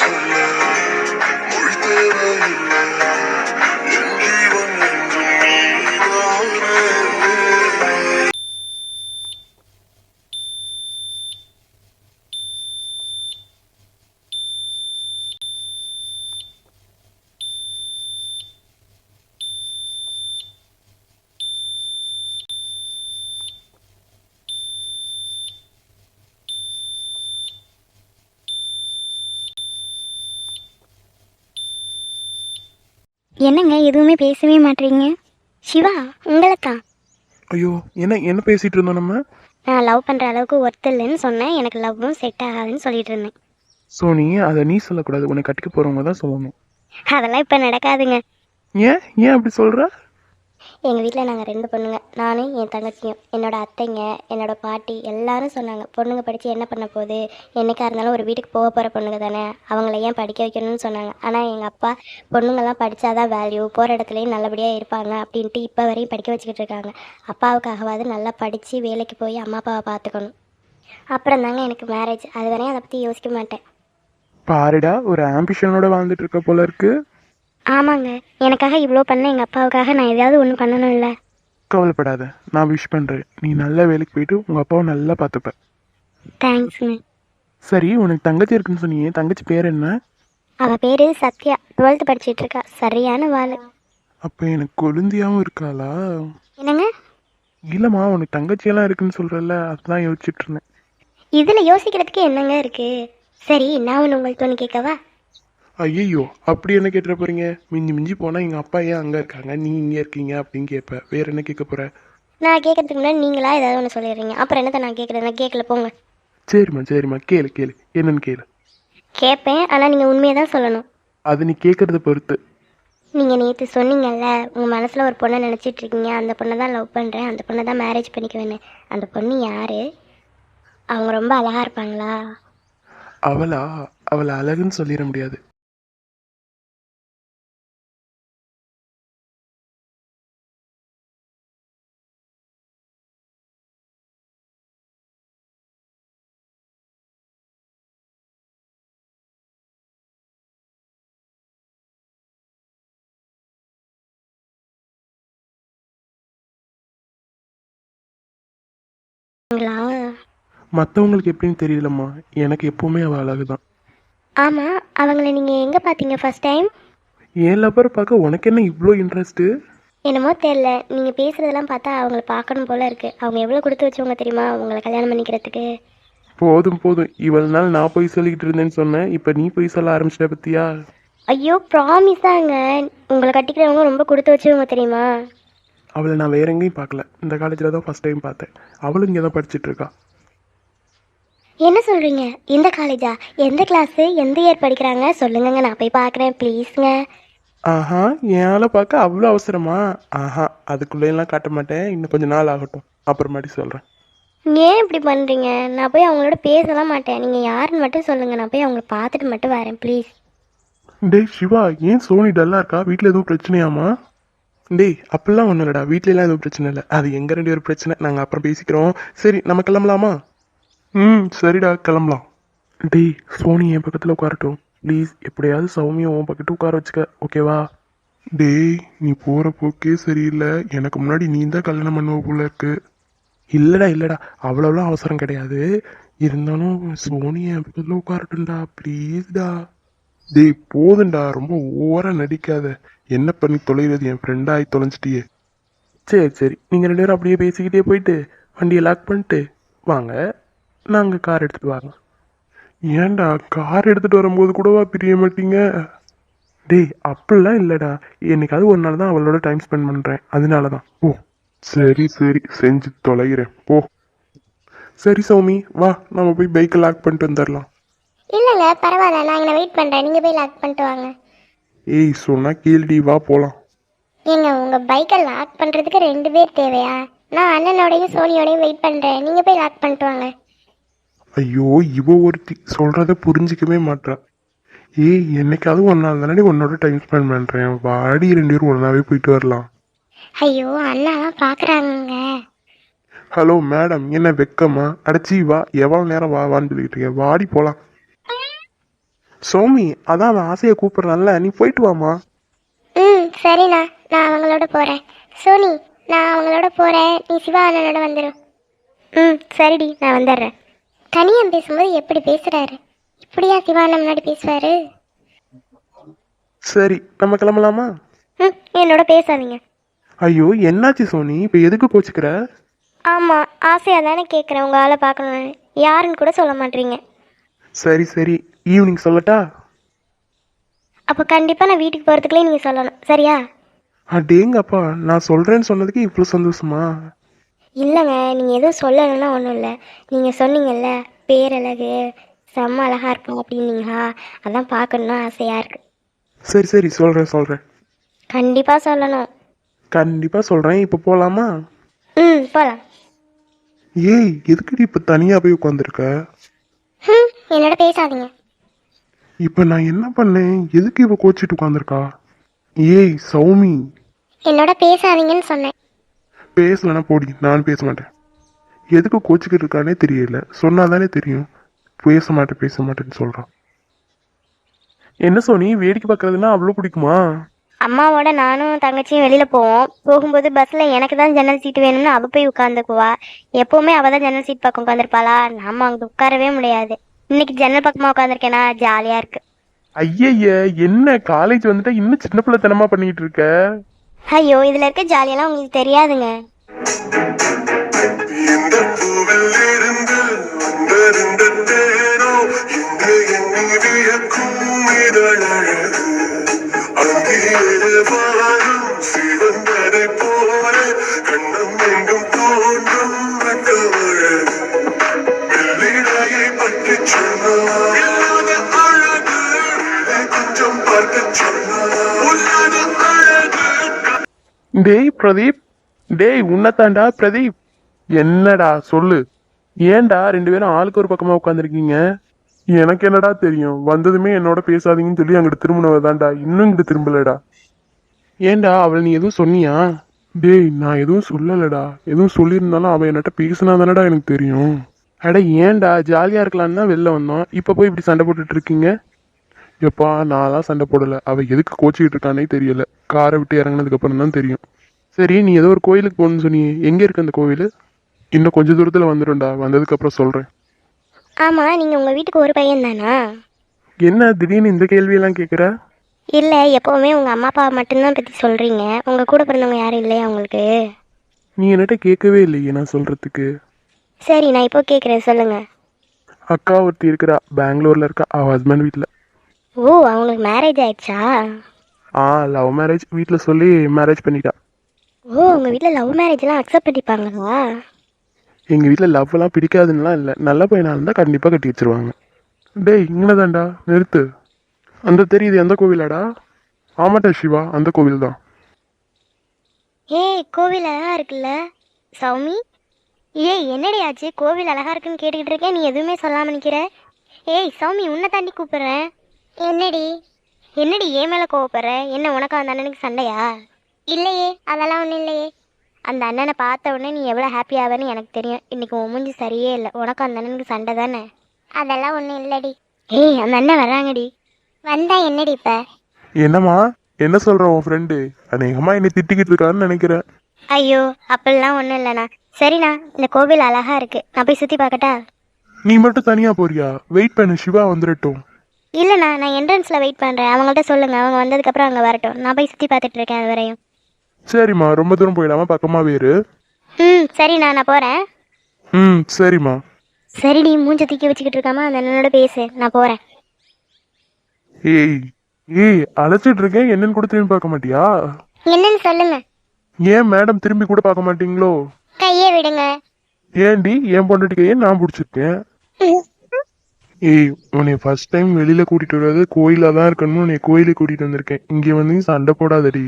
சொல்ல என்னங்க எதுவுமே பேசவே மாட்டீங்க? சிவா உங்களை தான் ஐயோ என்ன என்ன பேசிட்டு இருந்தோம் நம்ம? நான் லவ் பண்ணுற அளவுக்கு ஒர்த் இல்லைன்னு சொன்னேன். எனக்கு லவ்வும் செட் ஆகாதுன்னு சொல்லிட்டு இருந்தேன். சோனி அதை நீ சொல்லக்கூடாது. உன்னை கட்டிக்க போறவங்க தான் சொல்லணும். அதெல்லாம் இப்போ நடக்காதுங்க. ஏன்? ஏன் அப்படி சொல்ற? எங்கள் வீட்டில் நாங்கள் ரெண்டு பொண்ணுங்க. நானும் என் தங்கச்சியும். என்னோட அத்தைங்க என்னோட பாட்டி எல்லாரும் சொன்னாங்க பொண்ணுங்க படித்து என்ன பண்ண போகுது? என்னைக்கா இருந்தாலும் ஒரு வீட்டுக்கு போக போகிற பொண்ணுங்க தானே? அவங்கள ஏன் படிக்க வைக்கணும்னு சொன்னாங்க. ஆனால் எங்கள் அப்பா பொண்ணுங்கள்லாம் படித்தாதான் வேல்யூ போகிற இடத்துலையும் நல்லபடியாக இருப்பாங்க அப்படின்ட்டு இப்போ வரையும் படிக்க வச்சுக்கிட்டு இருக்காங்க. அப்பாவுக்காகவாது நல்லா படித்து வேலைக்கு போய் அம்மா அப்பாவை பார்த்துக்கணும். அப்புறம் தாங்க எனக்கு மேரேஜ் அது வரையும் அதை பற்றி யோசிக்க மாட்டேன். பாருடா ஒரு ஆம்பிஷனோட வாழ்ந்துட்டு இருக்க போல இருக்குது ஆமாங்க. எனக்காக இவ்வளோ பண்ண எங்கள் அப்பாவுக்காக நான் எதையாவது ஒன்று பண்ணணும்ல. கவலைப்படாத. நான் விஷ் பண்றேன். நீ நல்ல வேலைக்கு போயிட்டு உங்க அப்பாவை நல்லா பார்த்துப்ப. தேங்க்ஸுங்க சரி உனக்கு தங்கச்சி இருக்குன்னு சொன்னியே. தங்கச்சி பேர் என்ன? அவள் பேர் சத்யா. டுவெல்த்து படிச்சிட்டு இருக்கா. சரியான வாள் அப்ப எனக்கு கொழுந்தியாவும் இருக்காளா? என்னங்க? இல்லம்மா உனக்கு தங்கச்சியெல்லாம் இருக்குன்னு சொல்றல அதுதான் யோசிச்சுட்டு இருந்தேன். இதில் யோசிக்கிறதுக்கு என்னங்க இருக்கு? சரி நான் ஒன்று உங்கள்கிட்ட ஒன்று கேட்கவா ஐயோ அப்படி என்ன கேட்டுற போறீங்க? மிஞ்சி மிஞ்சி போனா எங்க அப்பா ஏன் அங்க இருக்காங்க? நீ இங்க இருக்கீங்க அப்படின்னு கேட்ப. வேற என்ன கேட்க போற? நான் கேட்கறதுக்கு முன்னாடி நீங்களா ஏதாவது ஒன்று சொல்லிடுறீங்க. அப்புறம் என்னத்தை நான் கேட்குறேன் நான் கேட்கல போங்க. சரிம்மா சரிம்மா. கேளு கேளு. என்னன்னு கேளு. கேட்பேன். ஆனால் நீங்கள் உண்மையை தான் சொல்லணும். அது நீ கேட்கறத பொறுத்து. நீங்கள் நேற்று சொன்னீங்கல்ல உங்கள் மனசில் ஒரு பொண்ணை நினச்சிட்டு இருக்கீங்க. அந்த பொண்ணை தான் லவ் பண்ணுறேன் அந்த பொண்ணை தான் மேரேஜ் பண்ணிக்குவேன்னு அந்த பொண்ணு யார்? அவங்க ரொம்ப அழகாக இருப்பாங்களா? அவளா? அவளை அழகுன்னு சொல்லிட முடியாது. அவங்களா மற்றவங்களுக்கு எப்படின்னு தெரியலம்மா. எனக்கு எப்பவுமே அவள் அழகு தான் ஆமாம் அவங்கள நீங்கள் எங்கே பார்த்தீங்க ஃபர்ஸ்ட் டைம் என் லப்பர் பார்க்க உனக்கு என்ன இவ்வளோ இன்ட்ரெஸ்ட்டு என்னமோ தெரில நீங்கள் பேசுகிறதெல்லாம் பார்த்தா அவங்கள பார்க்கணும் போல இருக்குது அவங்க எவ்வளோ கொடுத்து வச்சவங்க தெரியுமா? உங்களை கல்யாணம் பண்ணிக்கிறதுக்கு. போதும் போதும். இவ்வளவு நாள் நான் போய் சொல்லிக்கிட்டு இருந்தேன்னு சொன்னேன். இப்போ நீ போய் சொல்ல ஆரம்பிச்சிட்ட பத்தியா? ஐயோ ப்ராமிஸாங்க உங்களை கட்டிக்கிறவங்க ரொம்ப கொடுத்து வச்சவங்க தெரியுமா? அவளை நான் வேற எங்கேயும் பார்க்கல. இந்த காலேஜில் தான் ஃபர்ஸ்ட் டைம் பார்த்தேன். அவளும் இங்கே தான் படிச்சிட்டு இருக்கா. என்ன சொல்கிறீங்க எந்த காலேஜா? எந்த கிளாஸு எந்த இயர் படிக்கிறாங்க? சொல்லுங்கங்க நான் போய் பார்க்குறேன் ப்ளீஸுங்க ஆஹா என் ஆளை பார்க்க அவ்வளோ அவசரமா? ஆஹா அதுக்குள்ளேயெல்லாம் காட்ட மாட்டேன். இன்னும் கொஞ்சம் நாள் ஆகட்டும். அப்புறமாட்டி சொல்கிறேன் ஏன் இப்படி பண்ணுறீங்க நான் போய் அவங்களோட பேசலாம் மாட்டேன். நீங்கள் யாருன்னு மட்டும் சொல்லுங்கள் நான் போய் அவங்கள பார்த்துட்டு மட்டும் வரேன் ப்ளீஸ் டேய் சிவா ஏன் சோனி டல்லா இருக்கா? வீட்டில் எதுவும் பிரச்சனையாமா டேய் அப்படிலாம் ஒன்றும் இல்லைடா. வீட்லலாம் எதுவும் பிரச்சனை இல்லை. அது எங்கள் ரெண்டு பேரும் பிரச்சனை? நாங்கள் அப்புறம் பேசிக்கிறோம். சரி நம்ம கிளம்பலாமா? ம் சரிடா கிளம்பலாம். டேய் சோனி என் பக்கத்தில் உட்காரட்டும். ப்ளீஸ் எப்படியாவது சௌமியை உன் பக்கத்து உட்கார வச்சுக்க ஓகேவா? டேய் நீ போகிற போக்கே சரியில்லை. எனக்கு முன்னாடி நீ தான் கல்யாணம் பண்ணுவ போல இருக்கு. இல்லைடா இல்லைடா. அவ்வளோலாம் அவசரம் கிடையாது. இருந்தாலும் சோனி என் பக்கத்தில் உட்காரட்டும்டா. ப்ளீஸ்டா டேய் போதுண்டா ரொம்ப ஓவரா நடிக்காத. என்ன பண்ணி தொலைகிறது? என் ஃப்ரெண்டாகி தொலைஞ்சிட்டியே. சரி சரி. நீங்கள் ரெண்டு பேரும் அப்படியே பேசிக்கிட்டே போயிட்டு வண்டியை லாக் பண்ணிட்டு வாங்க. நாங்கள் கார் எடுத்துகிட்டு வாங்க ஏன்டா? கார் எடுத்துகிட்டு வரும்போது கூடவா பிரிய மாட்டீங்க? டேய் அப்படிலாம் இல்லைடா. என்னைக்காவது ஒரு நாள் தான் அவளோட டைம் ஸ்பெண்ட் பண்ணுறேன் அதனால தான் ஓ சரி சரி. செஞ்சு தொலைகிறேன். போ. சரி சௌமி. வா நம்ம போய் பைக்கை லாக் பண்ணிட்டு வந்துடலாம் இல்லைங்க பரவாயில்ல. நான் இங்கே வெயிட் பண்ணுறேன் நீங்கள் போய் லாக் பண்ணிட்டு வாங்க. ஏய் சொன்னா கேள்டி வா போலாம். ஏங்க உங்கள் பைக்கை லாக் பண்ணுறதுக்கு ரெண்டு பேர் தேவையா? நான் அண்ணனோடையும் சோனியோடையும் வெயிட் பண்ணுறேன் நீங்கள் போய் லாக் பண்ணிட்டு வாங்க. ஐயோ இவ ஒருத்தி சொல்றத புரிஞ்சிக்கவே மாட்றா. ஏய் என்னைக்காவது நாள் தானே உன்னோட டைம் ஸ்பெண்ட் பண்றேன். வாடி ரெண்டு பேரும் ஒன்னாவே போயிட்டு வரலாம். ஐயோ அண்ணாலாம் பார்க்குறாங்க ஹலோ மேடம் என்ன வெக்கமா? அடைச்சி வா. எவ்வளவு நேரம் வா வான்னு சொல்லிட்டு இருக்கேன். வாடி போலாம். சௌமி அதான் அவன் ஆசையை கூப்பிடுறான்ல நீ போயிட்டு வாமா ம் சரிண்ணா. நான் அவங்களோட போகிறேன் சோனி நான் அவங்களோட போகிறேன் நீ சிவா அண்ணனோட வந்துடும் ம் சரிடி நான் வந்துடுறேன். தனியாக பேசும்போது எப்படி பேசுகிறாரு இப்படியா சிவா அண்ணன் முன்னாடி பேசுவார்? சரி நம்ம கிளம்பலாமா? ம் என்னோட பேசாதீங்க. ஐயோ என்னாச்சு சோனி? இப்போ எதுக்கு கோச்சுக்கிற ஆமாம் ஆசையாக தானே கேட்குறேன் உங்கள் ஆளை பார்க்கணுன்னு யாருன்னு கூட சொல்ல மாட்டீங்க. சரி சரி. ஈவினிங் சொல்லட்டா? அப்போ கண்டிப்பாக நான் வீட்டுக்கு போகிறதுக்குள்ளே நீங்கள் சொல்லணும். சரியா? அடேங்கப்பா நான் சொல்றேன்னு சொன்னதுக்கு இவ்வளோ சந்தோஷமா? இல்லைங்க நீங்கள் எதுவும் சொல்லணும்னா ஒன்றும் இல்லை. நீங்கள் சொன்னீங்கல்ல பேரழகு செம்ம அழகாக இருக்கும் அப்படின்னீங்களா? அதான் பார்க்கணுன்னு ஆசையாக இருக்குது சரி சரி சொல்றேன் சொல்றேன். கண்டிப்பாக சொல்லணும். கண்டிப்பா சொல்றேன். இப்போ போலாமா? ம் போகலாம் ஏய் எதுக்குடி இப்போ தனியா போய் உட்காந்துருக்க என்னோட பேசாதீங்க. இப்போ நான் என்ன பண்ணேன்? எதுக்கு இவ கோச்சிட்டு உட்காந்துருக்கா ஏய் சௌமி. என்னோட பேசாதீங்கன்னு சொன்னேன். பேசலன்னா போடி நான் பேச மாட்டேன். எதுக்கு கோச்சிக்கிட்டு இருக்கானே தெரியல. சொன்னாதானே தெரியும். பேச மாட்டேன் பேச மாட்டேன்னு சொல்றான். என்ன சோனி வேடிக்கை பார்க்கறதுன்னா அவ்வளோ பிடிக்குமா? அம்மாவோட நானும் தங்கச்சியும் வெளியில் போவோம். போகும்போது பஸ்ஸில் எனக்கு தான் ஜன்னல் சீட்டு வேணும்னு அவள் போய் உட்காந்துக்குவா எப்போவுமே அவள் தான் ஜன்னல் சீட் பக்கம் உட்காந்துருப்பாளா நாம அங்கே உட்காரவே முடியாது. இன்னைக்கு ஜன்னல் பக்கமாக உட்காந்துருக்கேனா ஜாலியாக இருக்கு. ஐயய்ய என்ன? காலேஜ் வந்துட்டா இன்னும் சின்ன பிள்ளைத்தனமா பண்ணிட்டு இருக்க? ஐயோ இதில் இருக்க ஜாலியெல்லாம் உங்களுக்கு தெரியாதுங்க. பூவில் இருந்து பிரதீப்? டேய் உன்னத்தாண்டா பிரதீப். என்னடா சொல்லு. ஏன்டா ரெண்டு பேரும் ஆளுக்கு ஒரு பக்கமாக உட்காந்துருக்கீங்க எனக்கு என்னடா தெரியும்? வந்ததுமே என்னோட பேசாதீங்கன்னு சொல்லி அங்கிட்டு திரும்பினவ தான்டா இன்னும் இங்கிட்டு திரும்பலடா. ஏன்டா அவள் நீ எதுவும் சொன்னியா? டேய் நான் எதுவும் சொல்லலடா. எதுவும் சொல்லியிருந்தாலும் அவன் என்னட்ட பேசினா தானடா எனக்கு தெரியும். அட ஏன்டா? ஜாலியாக இருக்கலான்னு தான் வெளில வந்தோம். இப்போ போய் இப்படி சண்டை போட்டுட்டு இருக்கீங்க? எப்பா தான் சண்டை போடலை. அவள் எதுக்கு கோச்சிக்கிட்டு இருக்கானே தெரியல. காரை விட்டு இறங்குனதுக்கு அப்புறம் தான் தெரியும். சரி நீ ஏதோ ஒரு கோயிலுக்கு போகணும்னு சொன்னியே. எங்க இருக்கு அந்த கோவில்? இன்னும் கொஞ்ச தூரத்துல வந்துடும்டா. வந்ததுக்கு அப்புறம் சொல்றேன். ஆமாம் நீங்கள் உங்கள் வீட்டுக்கு ஒரு பையன் தானா? என்ன திடீர்னு இந்த கேள்வியெல்லாம் கேட்குற இல்லை எப்போவுமே உங்கள் அம்மா அப்பா மட்டும்தான் பற்றி சொல்கிறீங்க உங்கள் கூட பிறந்தவங்க யாரும் இல்லையா உங்களுக்கு? நீ என்கிட்ட கேட்கவே இல்லையே நான் சொல்றதுக்கு. சரி நான் இப்போ கேட்குறேன் சொல்லுங்கள் அக்கா ஒருத்தி இருக்கிறா. பெங்களூர்ல இருக்கா. அவ ஹஸ்பண்ட் வீட்டில் ஓ அவங்களுக்கு மேரேஜ் ஆயிடுச்சா? ஆ லவ் மேரேஜ் வீட்டில் சொல்லி மேரேஜ் பண்ணிட்டா. ஓ உங்கள் வீட்டில் லவ் மேரேஜ்லாம் அக்செப்ட் பண்ணிப்பாங்களா எங்கள் வீட்டில் லவ்லாம் பிடிக்காதுன்னுலாம் இல்லை. நல்ல பையனாக இருந்தால் கண்டிப்பாக கட்டி வச்சிருவாங்க. டேய் இங்கனதாண்டா நிறுத்து. அந்த தெரியுது எந்த கோவிலாடா? ஆமாட்டா சிவா அந்த கோவில் தான் ஏய் கோவில் அழகா இருக்குல்ல? சௌமி? ஏய் என்னடி ஆச்சு? கோவில் அழகா இருக்குன்னு கேட்டுக்கிட்டு இருக்கேன் நீ எதுவுமே சொல்லாம நிக்கிற? ஏய் சௌமி உன்னை தாண்டி கூப்பிடுறேன். என்னடி? என்னடி ஏன் மேலே கோவப்படுற? என்ன உனக்கு அந்த அண்ணனுக்கு சண்டையா? இல்லையே அதெல்லாம் ஒன்றும் இல்லையே. அந்த அண்ணனை பார்த்த உடனே நீ எவ்வளோ ஹாப்பி ஆவேன்னு எனக்கு தெரியும். இன்னைக்கு உன் மூஞ்சி சரியே இல்லை. உனக்கு அந்த அண்ணனுக்கு சண்டை தானே? அதெல்லாம் ஒன்றும் இல்லடி. ஏய் அந்த அண்ணன் வர்றாங்கடி. வந்தா என்னடி இப்போ? என்னம்மா? என்ன சொல்ற உன் ஃப்ரெண்டு அநேகமாக என்னை திட்டிக்கிட்டு இருக்கான்னு நினைக்கிறேன். ஐயோ அப்படிலாம் ஒன்றும் இல்லைண்ணா. சரிண்ணா இந்த கோவில் அழகா இருக்கு. நான் போய் சுற்றி பார்க்கட்டா? நீ மட்டும் தனியாக போறியா? வெயிட் பண்ணு சிவா வந்துடட்டும் இல்லைண்ணா நான் என்ட்ரன்ஸில் வெயிட் பண்ணுறேன் அவங்கள்ட்ட சொல்லுங்கள் அவங்க வந்ததுக்கப்புறம் அங்கே வரட்டும். நான் போய் சுற்றி பார்த்துட்டு இருக்கேன் அது வரையும். சரிம்மா ரொம்ப தூரம் போயிடாம பக்கமாக வேறு. ம் சரிண்ணா நான் போகிறேன் ம் சரிம்மா. சரிடி மூஞ்ச தூக்கி வச்சுக்கிட்டு இருக்காம அந்த அண்ணனோட பேசு. நான் போகிறேன் ஏய் ஏய் அழைச்சிட்டு இருக்கேன். என்னன்னு கூட திரும்பி பார்க்க மாட்டியா? என்னன்னு சொல்லுங்க. ஏன் மேடம் திரும்பி கூட பார்க்க மாட்டீங்களோ? கையே விடுங்க. ஏன்டி? என் பொண்டாட்டி கையை நான் பிடிச்சிருக்கேன்? ஏய் உன்னை ஃபர்ஸ்ட் டைம் வெளியில கூட்டிட்டு வர்றது கோயிலா தான் இருக்கணும்னு உன்னை கோயிலுக்கு கூட்டிட்டு வந்திருக்கேன். இங்க வந்து நீ சண்டை போடாதடி.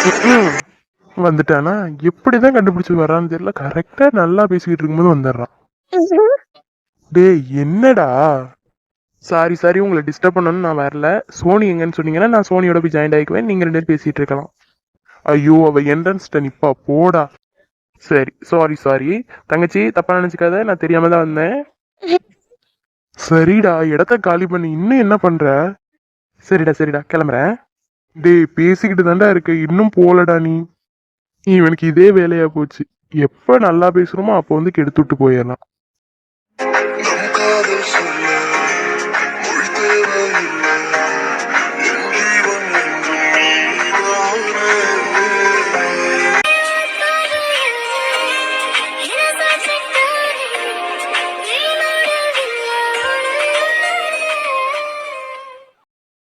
வந்துட்டானா? எப்படிதான் கண்டுபிடிச்சு வரான்னு தெரியல. கரெக்டா நல்லா பேசிக்கிட்டு இருக்கும்போது வந்துடுறான். டேய் என்னடா? சாரி சாரி உங்களை டிஸ்டர்ப் பண்ணணும்னு நான் வரல. சோனி எங்கன்னு சொன்னீங்கன்னா நான் சோனியோட போய் ஜாயின் ஆகிக்குவேன். நீங்க ரெண்டு பேரும் பேசிட்டு இருக்கலாம். ஐயோ அவ என்ட்ரன்ஸ்ட நிப்பா. போடா. சரி சாரி சாரி தங்கச்சி தப்பா நினைச்சுக்காத. நான் தெரியாம தான் வந்தேன். சரிடா இடத்த காலி பண்ணி. இன்னும் என்ன பண்ற? சரிடா சரிடா. கிளம்புறேன். டேய் பேசிக்கிட்டு தாண்டா இருக்க. இன்னும் போலடா நீ. இவனுக்கு இதே வேலையா போச்சு. எப்ப நல்லா பேசுறோமோ அப்போ வந்து கெடுத்துட்டு போயிடலாம்.